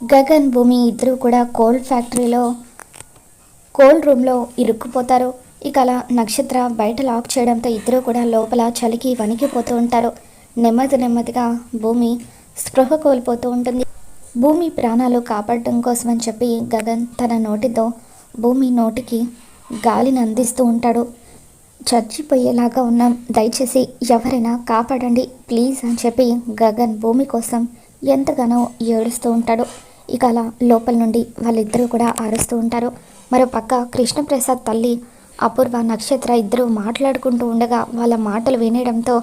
గగన్ భూమి ఇద్దరు కూడా కోల్డ్ ఫ్యాక్టరీలో కోల్డ్ రూమ్లో ఇరుక్కుపోతారు. ఇక అలా నక్షత్ర బయట లాక్ చేయడంతో ఇద్దరు కూడా లోపల చలికి వణికిపోతూ ఉంటారు. నెమ్మది నెమ్మదిగా భూమి స్పృహ కోల్పోతూ ఉంటుంది. భూమి ప్రాణాలు కాపాడడం కోసమని చెప్పి గగన్ తన నోటితో భూమి నోటికి గాలిని అందిస్తూ ఉంటాడు. చచ్చిపోయేలాగా ఉన్నాం. దయచేసి ఎవరైనా కాపాడండి ప్లీజ్ అని చెప్పి గగన్ భూమి కోసం ఎంతగానో ఏడుస్తూ ఉంటాడు. ఇక అలా లోపల నుండి వాళ్ళిద్దరూ కూడా ఆరుస్తూ ఉంటారు. మరో పక్క కృష్ణప్రసాద్ తల్లి అపూర్వ నక్షత్ర ఇద్దరు మాట్లాడుకుంటూ ఉండగా వాళ్ళ మాటలు వినడంతో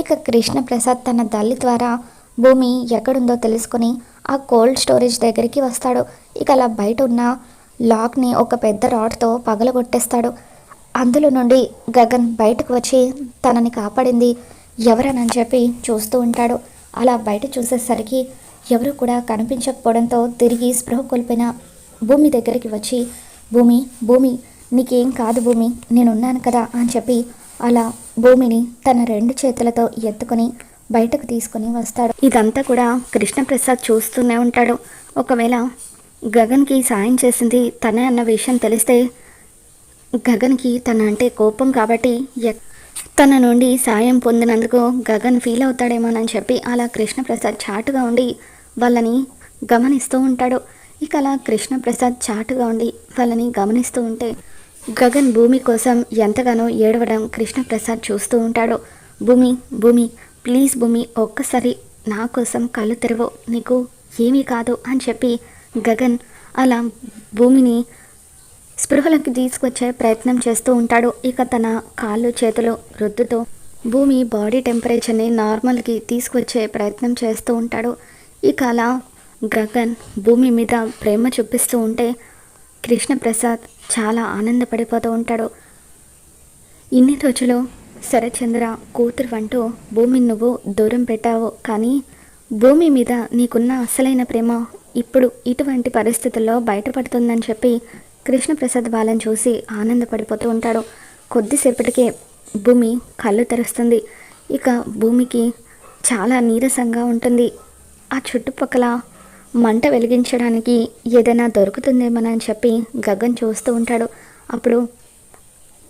ఇక కృష్ణప్రసాద్ తన తల్లి ద్వారా భూమి ఎక్కడుందో తెలుసుకొని ఆ కోల్డ్ స్టోరేజ్ దగ్గరికి వస్తాడు. ఇక అలా బయట ఉన్న లాక్ని ఒక పెద్ద రాడ్తో పగలగొట్టేస్తాడు. అందులో నుండి గగన్ బయటకు వచ్చి తనని కాపాడింది. ఎవరనని చెప్పి చూస్తూ ఉంటాడు. అలా బయట చూసేసరికి ఎవరు కూడా కనిపించకపోవడంతో తిరిగి స్పృహ కోల్పోయిన భూమి దగ్గరికి వచ్చి భూమి భూమి నీకేం కాదు భూమి నేనున్నాను కదా అని చెప్పి అలా భూమిని తన రెండు చేతులతో ఎత్తుకొని బయటకు తీసుకొని వస్తాడు. ఇదంతా కూడా కృష్ణప్రసాద్ చూస్తూనే ఉంటాడు. ఒకవేళ గగన్కి సాయం చేసింది తనే అన్న విషయం తెలిస్తే గగన్కి తన అంటే కోపం కాబట్టి తన నుండి సాయం పొందినందుకు గగన్ ఫీల్ అవుతాడేమోనని చెప్పి అలా కృష్ణప్రసాద్ చాటుగా ఉండి వాళ్ళని గమనిస్తూ ఉంటాడు. ఇక అలా కృష్ణప్రసాద్ చాటుగా ఉండి వాళ్ళని గమనిస్తూ ఉంటే గగన్ భూమి కోసం ఎంతగానో ఏడవడం కృష్ణప్రసాద్ చూస్తూ ఉంటాడు. భూమి భూమి ప్లీజ్ భూమి ఒక్కసారి నా కోసం కళ్ళు తెరవు. నీకు ఏమీ కాదు అని చెప్పి గగన్ అలా భూమిని స్పృహలోకి తీసుకొచ్చే ప్రయత్నం చేస్తూ ఉంటాడు. ఇక తన కాళ్ళు చేతులు రుద్దుతో భూమి బాడీ టెంపరేచర్ని నార్మల్కి తీసుకొచ్చే ప్రయత్నం చేస్తూ ఉంటాడు. ఇక అలా గగన్ భూమి మీద ప్రేమ చూపిస్తూ ఉంటే కృష్ణప్రసాద్ చాలా ఆనందపడిపోతూ ఉంటాడు. ఇన్ని రోజులు శరచంద్ర కూతురు అంటూ భూమిని నువ్వు దూరం పెట్టావు కానీ భూమి మీద నీకున్న అసలైన ప్రేమ ఇప్పుడు ఇటువంటి పరిస్థితుల్లో బయటపడుతుందని చెప్పి కృష్ణప్రసాద్ వాళ్ళని చూసి ఆనందపడిపోతూ ఉంటాడు. కొద్దిసేపటికే భూమి కళ్ళు తెరుస్తుంది. ఇక భూమికి చాలా నీరసంగా ఉంటుంది. ఆ చుట్టుపక్కల మంట వెలిగించడానికి ఏదైనా దొరుకుతుందేమోనని చెప్పి గగన్ చూస్తూ ఉంటాడు. అప్పుడు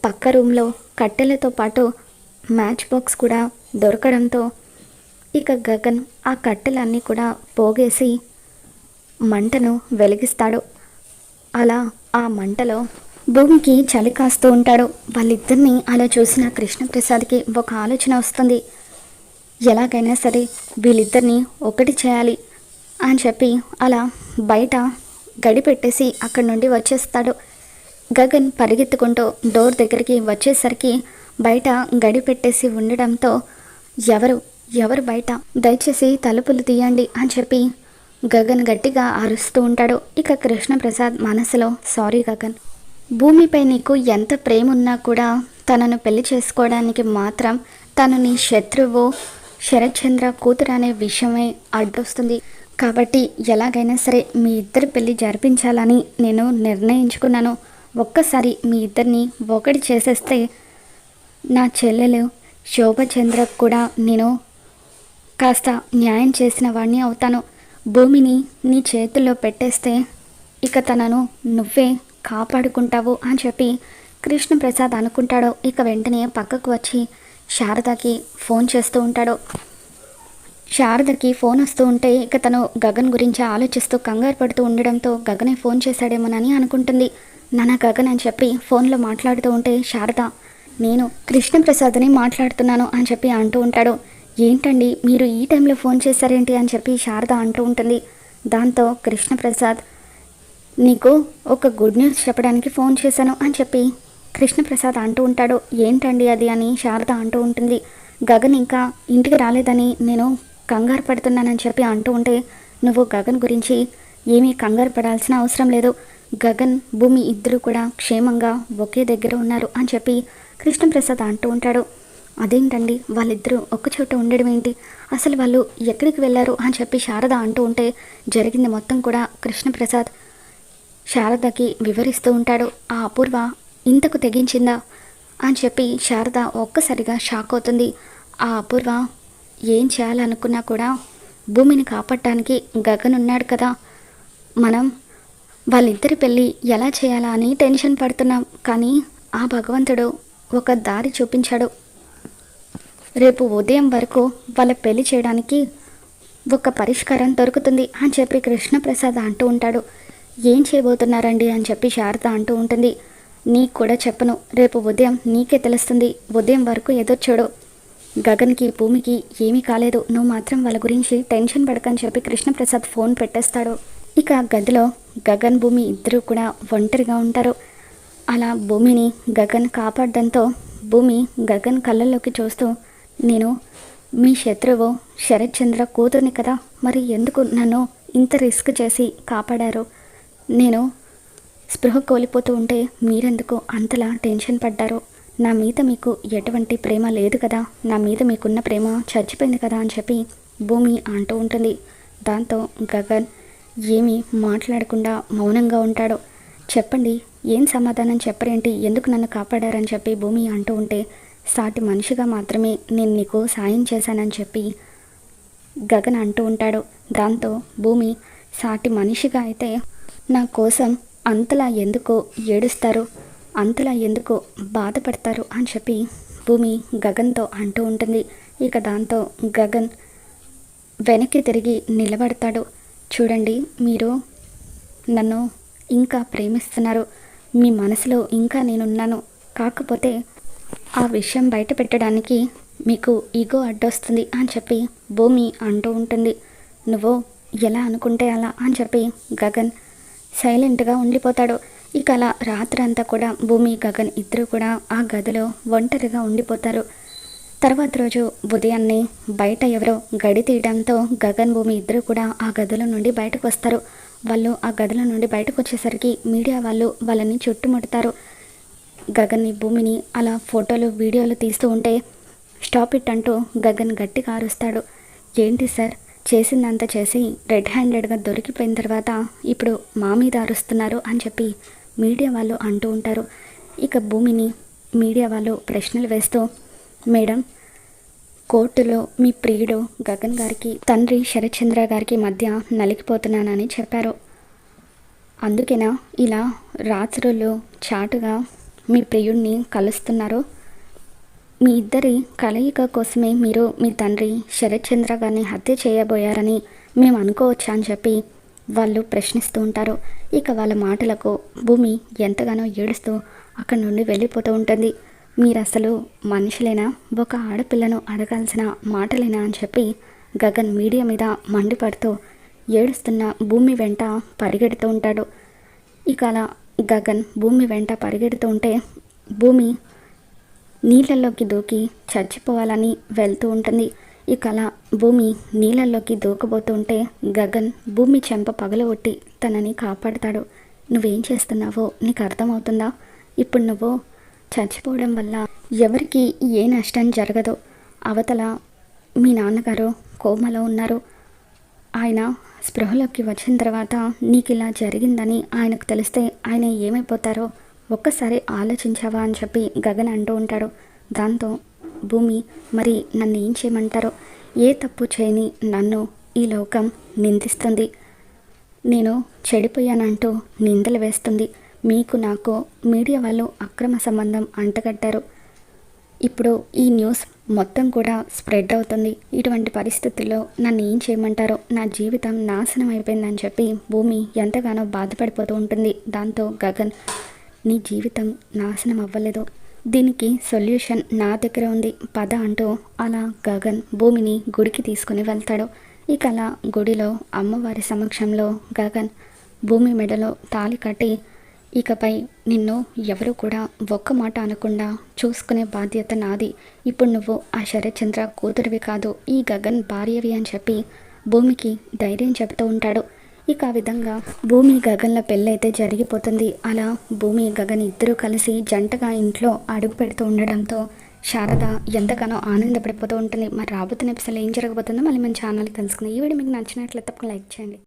పక్క రూమ్లో కట్టెలతో పాటు మ్యాచ్ బాక్స్ కూడా దొరకడంతో ఇక గగన్ ఆ కట్టెలన్నీ కూడా పోగేసి మంటను వెలిగిస్తాడు. అలా ఆ మంటలో భూమికి చలి కాస్తూ ఉంటాడు. వాళ్ళిద్దరిని అలా చూసిన కృష్ణప్రసాద్కి ఒక ఆలోచన వస్తుంది. ఎలాగైనా సరే వీళ్ళిద్దరిని ఒకటి చేయాలి అని చెప్పి అలా బయట గడిపెట్టేసి అక్కడి నుండి వచ్చేస్తాడు. గగన్ పరిగెత్తుకుంటూ డోర్ దగ్గరికి వచ్చేసరికి బయట గడిపెట్టేసి ఉండడంతో ఎవరు ఎవరు బయట? దయచేసి తలుపులు తీయండి అని చెప్పి గగన్ గట్టిగా అరుస్తూ ఉంటాడు. ఇక కృష్ణప్రసాద్ మనసులో సారీ గగన్ భూమిపై నీకు ఎంత ప్రేమ ఉన్నా కూడా తనను పెళ్ళి చేసుకోవడానికి మాత్రం తను నీ శత్రువు శరత్చంద్ర కూతురు అనే విషయమే అడ్డొస్తుంది. కాబట్టి ఎలాగైనా సరే మీ ఇద్దరి పెళ్ళి జరిపించాలని నేను నిర్ణయించుకున్నాను. ఒక్కసారి మీ ఇద్దరిని ఒకటి చేసేస్తే నా చెల్లెలు శోభచంద్ర కూడా నేను కాస్త న్యాయం చేసిన వాడిని అవుతాను. భూమిని నీ చేతుల్లో పెట్టేస్తే ఇక తనను నువ్వే కాపాడుకుంటావు అని చెప్పి కృష్ణప్రసాద్ అనుకుంటాడో. ఇక వెంటనే పక్కకు వచ్చి శారదకి ఫోన్ చేస్తూ ఉంటాడు. శారదకి ఫోన్ వస్తూ ఉంటే ఇక తను గగన్ గురించి ఆలోచిస్తూ కంగారు పడుతూ ఉండడంతో గగనే ఫోన్ చేశాడేమోనని అనుకుంటుంది. నాన్న గగన్ అని చెప్పి ఫోన్లో మాట్లాడుతూ ఉంటే శారద నేను కృష్ణప్రసాద్ని మాట్లాడుతున్నాను అని చెప్పి అంటూ ఉంటాడు. ఏంటండి మీరు ఈ టైంలో ఫోన్ చేశారేంటి? అని చెప్పి శారద అంటూ ఉంటుంది. దాంతో కృష్ణప్రసాద్ నీకు ఒక గుడ్ న్యూస్ చెప్పడానికి ఫోన్ చేశాను అని చెప్పి కృష్ణప్రసాద్ అంటూ ఉంటాడు. ఏంటండి అది? అని శారద అంటూ ఉంటుంది. గగన్ ఇంకా ఇంటికి రాలేదని నేను కంగారు పడుతున్నానని చెప్పి అంటూ ఉంటే నువ్వు గగన్ గురించి ఏమీ కంగారు పడాల్సిన అవసరం లేదు. గగన్ భూమి ఇద్దరు కూడా క్షేమంగా ఒకే దగ్గర ఉన్నారు అని చెప్పి కృష్ణప్రసాద్ అంటూ ఉంటాడు. అదేంటండి? వాళ్ళిద్దరూ ఒక్కచోట ఉండడం ఏంటి? అసలు వాళ్ళు ఎక్కడికి వెళ్ళారు? అని చెప్పి శారద అంటూ ఉంటే జరిగింది మొత్తం కూడా కృష్ణప్రసాద్ శారదకి వివరిస్తూ ఉంటాడు. ఆ అపూర్వ ఇంతకు తెగించిందా? అని చెప్పి శారద ఒక్కసారిగా షాక్ అవుతుంది. ఆ అపూర్వ ఏం చేయాలనుకున్నా కూడా భూమిని కాపాడటానికి గగన్ ఉన్నాడు కదా. మనం వాళ్ళిద్దరి పెళ్ళి ఎలా చేయాలా అని టెన్షన్ పడుతున్నాం. కానీ ఆ భగవంతుడు ఒక దారి చూపించాడు. రేపు ఉదయం వరకు వాళ్ళ పెళ్ళి చేయడానికి ఒక పరిష్కారం దొరుకుతుంది అని చెప్పి కృష్ణప్రసాద్ అంటూ ఉంటాడు. ఏం చేయబోతున్నారండి అని చెప్పి శారద అంటూ ఉంటుంది. నీకు కూడా చెప్పను. రేపు ఉదయం నీకే తెలుస్తుంది. ఉదయం వరకు ఎదురు గగన్కి భూమికి ఏమీ కాలేదు. నువ్వు మాత్రం వాళ్ళ గురించి టెన్షన్ పడకని చెప్పి కృష్ణప్రసాద్ ఫోన్ పెట్టేస్తాడు. ఇక గదిలో గగన్ భూమి ఇద్దరు కూడా ఒంటరిగా ఉంటారు. అలా భూమిని గగన్ కాపాడడంతో భూమి గగన్ కళ్ళల్లోకి చూస్తూ నేను మీ శత్రువు శరత్ చంద్ర కూతుర్ని కదా. మరి ఎందుకు నన్ను ఇంత రిస్క్ చేసి కాపాడారు? నేను స్పృహ కోల్పోతూ ఉంటే మీరెందుకు అంతలా టెన్షన్ పడ్డారు? నా మీద మీకు ఎటువంటి ప్రేమ లేదు కదా? నా మీద మీకున్న ప్రేమ చచ్చిపోయింది కదా అని చెప్పి భూమి అంటూ ఉంటుంది. దాంతో గగన్ ఏమీ మాట్లాడకుండా మౌనంగా ఉంటాడు. చెప్పండి ఏం సమాధానం చెప్పరేంటి? ఎందుకు నన్ను కాపాడారని చెప్పి భూమి అంటూ ఉంటే సాటి మనిషిగా మాత్రమే నేను నీకు సాయం చేశానని చెప్పి గగన్ అంటూ ఉంటాడు. దాంతో భూమి సాటి మనిషిగా అయితే నా కోసం అంతలా ఎందుకో ఏడుస్తారు అంతలా ఎందుకో బాధపడతారు అని చెప్పి భూమి గగన్తో అంటూ ఉంటుంది. ఇక దాంతో గగన్ వెనక్కి తిరిగి నిలబడతాడు. చూడండి మీరు నన్ను ఇంకా ప్రేమిస్తున్నారు. మీ మనసులో ఇంకా నేనున్నాను. కాకపోతే ఆ విషయం బయట పెట్టడానికి మీకు ఈగో అడ్డొస్తుంది అని చెప్పి భూమి అంటూ ఉంటుంది. నువ్వు ఎలా అనుకుంటే అలా అని చెప్పి గగన్ సైలెంట్గా ఉండిపోతాడు. ఇక అలా రాత్రంతా కూడా భూమి గగన్ ఇద్దరు కూడా ఆ గదిలో ఒంటరిగా ఉండిపోతారు. తర్వాత రోజు ఉదయాన్నే బయట ఎవరో గడి తీయడంతో గగన్ భూమి ఇద్దరు కూడా ఆ గదిలో నుండి బయటకు వస్తారు. వాళ్ళు ఆ గదిలో నుండి బయటకు వచ్చేసరికి మీడియా వాళ్ళు వాళ్ళని చుట్టుముడతారు. గగన్ని భూమిని అలా ఫోటోలు వీడియోలు తీస్తూ ఉంటే స్టాప్ ఇట్ అంటూ గగన్ గట్టిగా అరుస్తాడు. ఏంటి సార్? చేసిందంతా చేసి రెడ్ హ్యాండెడ్గా దొరికిపోయిన తర్వాత ఇప్పుడు మా మీద అరుస్తున్నారు అని చెప్పి మీడియా వాళ్ళు అంటూ ఉంటారు. ఇక భూమిని మీడియా వాళ్ళు ప్రశ్నలు వేస్తూ మేడం కోర్టులో మీ ప్రియుడు గగన్ గారికి తండ్రి శరత్చంద్ర గారికి మధ్య నలిగిపోతున్నానని చెప్పారు. అందుకేనా ఇలా రాత్రులు చాటుగా మీ ప్రియుడిని కలుస్తున్నారు? మీ ఇద్దరి కలయిక కోసమే మీరు మీ తండ్రి శరత్చంద్ర గారిని హత్య చేయబోయారని మేము అనుకోవచ్చా అని చెప్పి వాళ్ళు ప్రశ్నిస్తూ ఉంటారు. ఇక వాళ్ళ మాటలకు భూమి ఎంతగానో ఏడుస్తూ అక్కడి నుండి వెళ్ళిపోతూ ఉంటుంది. మీరు అసలు మనుషులైనా? ఒక ఆడపిల్లను అడగాల్సిన మాటలేనా అని చెప్పి గగన్ మీడియా మీద మండిపడుతూ ఏడుస్తున్న భూమి వెంట పరిగెడుతూ ఉంటాడు. ఇక అలా గగన్ భూమి వెంట పరిగెడుతూ ఉంటే భూమి నీళ్ళల్లోకి దూకి చచ్చిపోవాలని వెళ్తూ ఉంటుంది. ఇక అలా భూమి నీళ్ళల్లోకి దూకబోతుంటే గగన్ భూమి చెంప పగలగొట్టి తనని కాపాడుతాడు. నువ్వేం చేస్తున్నావో నీకు అర్థమవుతుందా? ఇప్పుడు నువ్వు చచ్చిపోవడం వల్ల ఎవరికి ఏ నష్టం జరగదు. అవతల మీ నాన్నగారు కోమలో ఉన్నారు. ఆయన స్పృహలోకి వచ్చిన తర్వాత నీకు ఇలా జరిగిందని ఆయనకు తెలిస్తే ఆయన ఏమైపోతారో ఒక్కసారి ఆలోచించావా అని చెప్పి గగన్ అంటూ ఉంటాడు. దాంతో భూమి మరి నన్ను ఏం చేయమంటారో? ఏ తప్పు చేయని నన్ను ఈ లోకం నిందిస్తుంది. నేను చెడిపోయానంటూ నిందలు వేస్తుంది. మీకు నాకు మీడియా వాళ్ళు అక్రమ సంబంధం అంటగట్టారు. ఇప్పుడు ఈ న్యూస్ మొత్తం కూడా స్ప్రెడ్ అవుతుంది. ఇటువంటి పరిస్థితుల్లో నన్ను ఏం చేయమంటారో? నా జీవితం నాశనం అయిపోయిందని చెప్పి భూమి ఎంతగానో బాధపడిపోతూ ఉంటుంది. దాంతో గగన్ నీ జీవితం నాశనం అవ్వలేదు? దీనికి సొల్యూషన్ నా దగ్గర ఉంది. పద అంటూ అలా గగన్ భూమిని గుడికి తీసుకుని వెళ్తాడు. ఇక అలా గుడిలో అమ్మవారి సమక్షంలో గగన్ భూమి మెడలో తాలి కట్టి ఇకపై నిన్ను ఎవరు కూడా ఒక్క మాట అనకుండా చూసుకునే బాధ్యత నాది. ఇప్పుడు నువ్వు ఆ శరత్చంద్ర కూతురివి కాదు ఈ గగన్ భార్యవి అని చెప్పి భూమికి ధైర్యం చెబుతూ ఉంటాడు. ఇక ఆ విధంగా భూమి గగన్ల పెళ్ళైతే జరిగిపోతుంది. అలా భూమి గగన్ ఇద్దరూ కలిసి జంటగా ఇంట్లో అడుగు పెడుతూ ఉండడంతో శారద ఎంతగానో ఆనందపడిపోతూ ఉంటుంది. మరి రాబోతున్న ఎపిసోడ్ ఏం జరగబోతుందో మళ్ళీ మన ఛానల్ తెలుసుకుందాం ఈ వీడియో మీకు నచ్చినట్లయితే తప్పకుండా లైక్ చేయండి.